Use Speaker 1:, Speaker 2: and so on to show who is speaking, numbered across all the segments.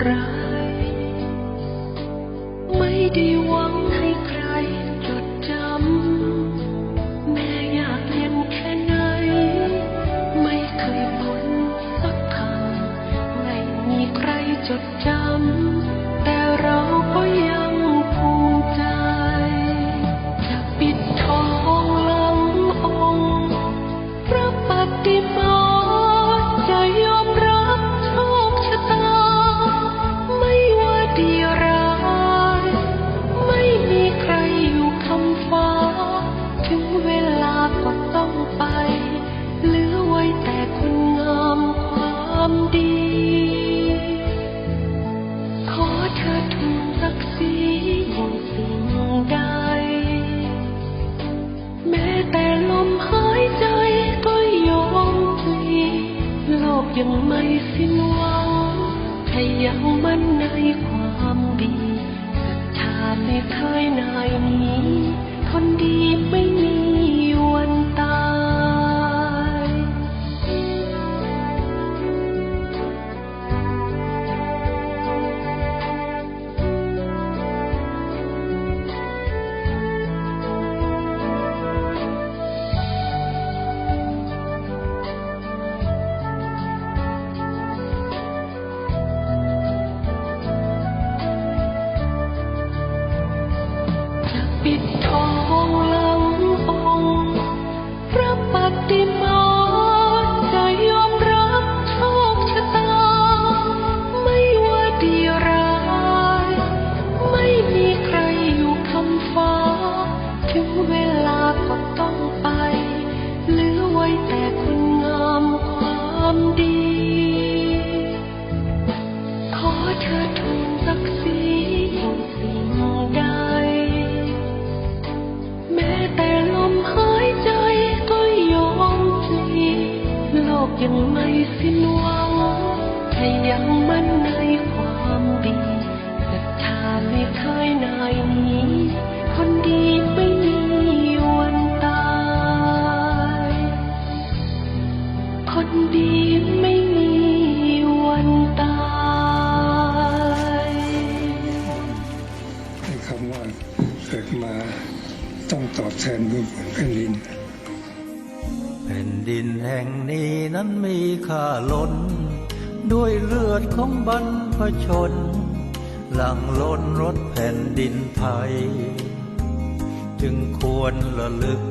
Speaker 1: เล้น ด้วยเลือดของบรรพ
Speaker 2: ชน หลังล้นรถแผ่นดินไทย จึงควรระลึก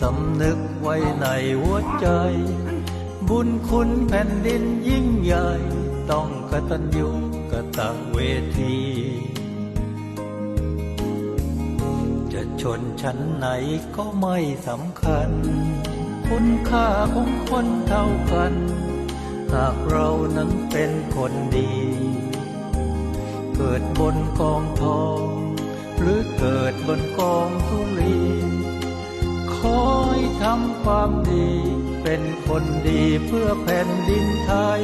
Speaker 2: สำนึกไว้ในหัวใจ บุญคุณแผ่นดินยิ่งใหญ่ ต้องกตัญญูกตเวที จะชนชั้นไหนก็ไม่สำคัญ คุณค่าของคนเท่ากัน หากเรานั้นเป็นคนดี เกิดบนกองทอง หรือเกิดบนกองทุลีขอให้ทำความดี เป็นคนดีเพื่อแผ่นดินไทย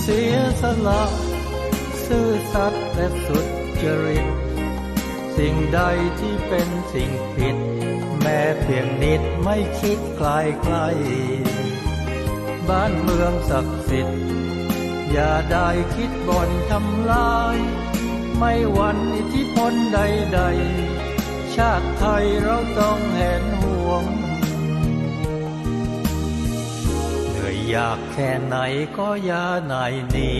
Speaker 2: เสียสละ ซื่อสัตย์และสุดจริต สิ่งใดที่เป็นสิ่งผิด แม้เพียงนิดไม่คิดไกลไกล บ้านเมืองศักดิ์สิทธิ์ อย่าได้คิดบ่อนทำลาย ไม่หวันอิทธิพลใดๆ ชาติไทยเราต้องแหนห่วง เหนื่อยอยากแค่ไหนก็อย่าหนายหนี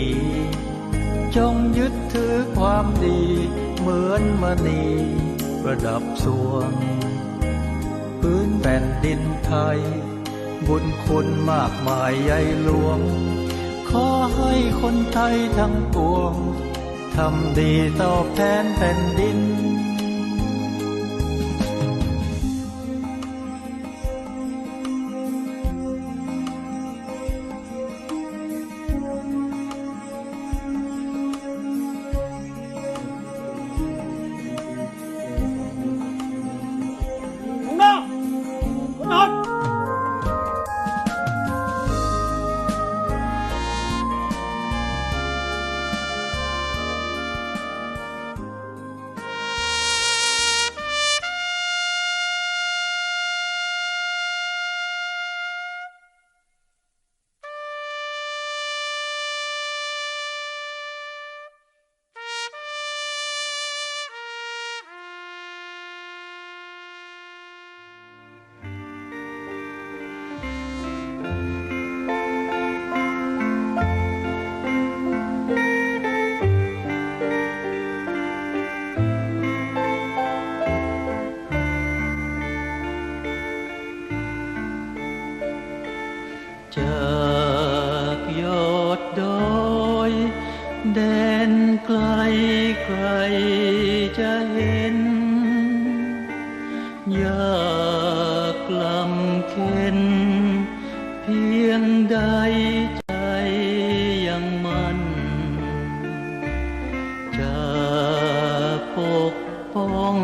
Speaker 2: จงยึดถือความดี เหมือนมณีประดับสวง พื้นแผ่นดินไทย บุญคุณมากมายใหญ่หลวง ขอให้คนไทยทั้งปวง ทำดีตอบแทนแผ่นดิน จะเห็นอยากกลำเข็นเพียงใดใจยังมันจะปกป้อง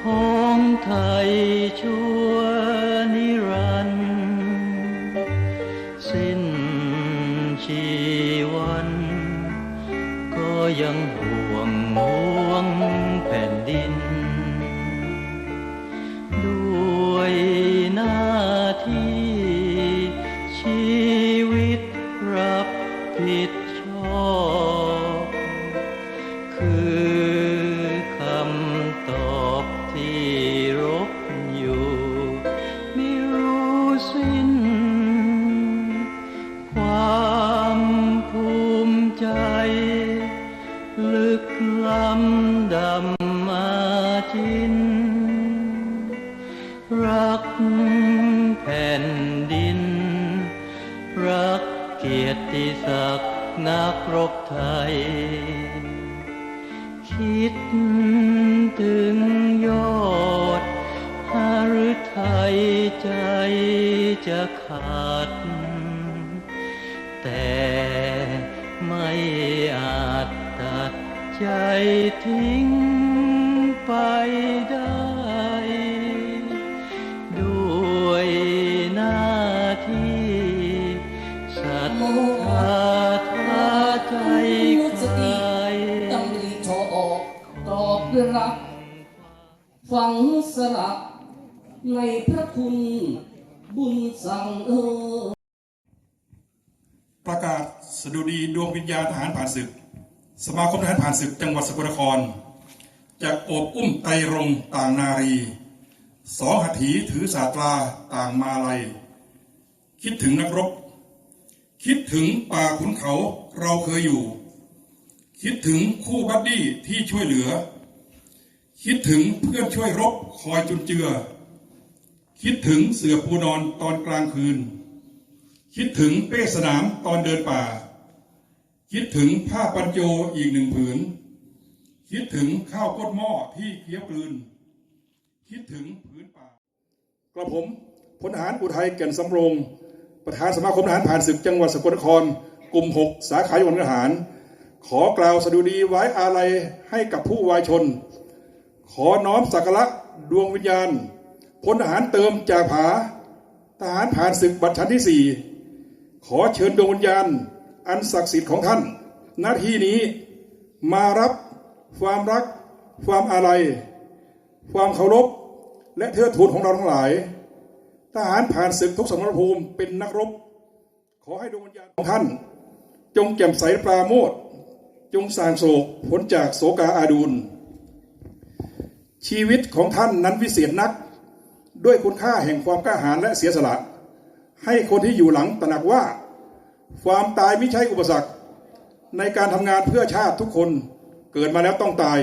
Speaker 2: พ้องไทยช่ว ใจจะขาด แต่ไม่อาจตัดใจทิ้งไปได้ ด้วยหน้าที่ศรัทธาท้าใจใค
Speaker 3: ติ
Speaker 2: ร
Speaker 3: ดำริโทออกตอบรักฝังสลัก ในพระคุณบุญสั่งเออ
Speaker 4: ประกาศสดุดีดวงวิญญาณทหารผ่านศึก สมาคมทหารผ่านศึกจังหวัดสกลนครจะโอบอุ้มไตรงต่างนารี สองหัตถีถือสาตราต่างมาลัย คิดถึงนักรบ คิดถึงป่าขุนเขาเราเคยอยู่ คิดถึงคู่บัดดี้ที่ช่วยเหลือ คิดถึงเพื่อนช่วยรบคอยจุนเจือ คิดถึงเสือปูนอนตอนกลางคืน คิดถึงเป้สนามตอนเดินป่า คิดถึงผ้าปัญโจอีกหนึ่งผืน คิดถึงข้าวก้นหม้อที่เคี้ยวกลืน คิดถึงผืนป่ากระผมพลทหารอุทัยแก่นสำรงประธานสมาคมทหารผ่านศึกจังหวัดสกลนคร กลุ่ม 6 สาขาจังหวัดทหาร ขอกล่าวสดุดีไว้อาลัยให้กับผู้วายชน ขอน้อมสักการะดวงวิญญาณ พลทหารเติมจากผา ทหารผ่านศึกบัตรชั้นที่สี่ขอเชิญดวงวิญญาณ อันศักดิ์สิทธิ์ของท่านหน้าที่นี้มารับความรัก ความอาลัย ความเคารพ และเทิดทูนของเราทั้งหลาย ทหารผ่านศึกทุกสมรภูมิเป็นนักรบ ขอให้ดวงวิญญาณของท่าน จงแจ่มใสปราโมทจงสางโศกพ้นจากโศกาอาดูลชีวิตของท่านนั้นวิเศษนัก ด้วยคุณค่าแห่งความกล้าหาญและเสียสละ ให้คนที่อยู่หลังตระหนักว่า ความตายไม่ใช่อุปสรรค ในการทำงานเพื่อชาติทุกคนเกิดมาแล้วต้องตาย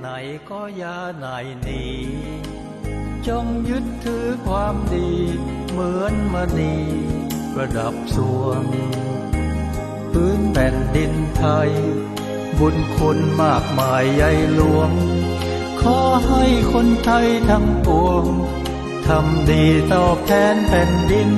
Speaker 2: ไหนก็อย่าหนายหนีจงยึดถือความดี เหมือนมณีประดับสวง พื้นแผ่นดินไทย บุญคุณมากมายใหญ่หลวง ขอให้คนไทยทั้งปวงทำดีตอบแทนแผ่นดิน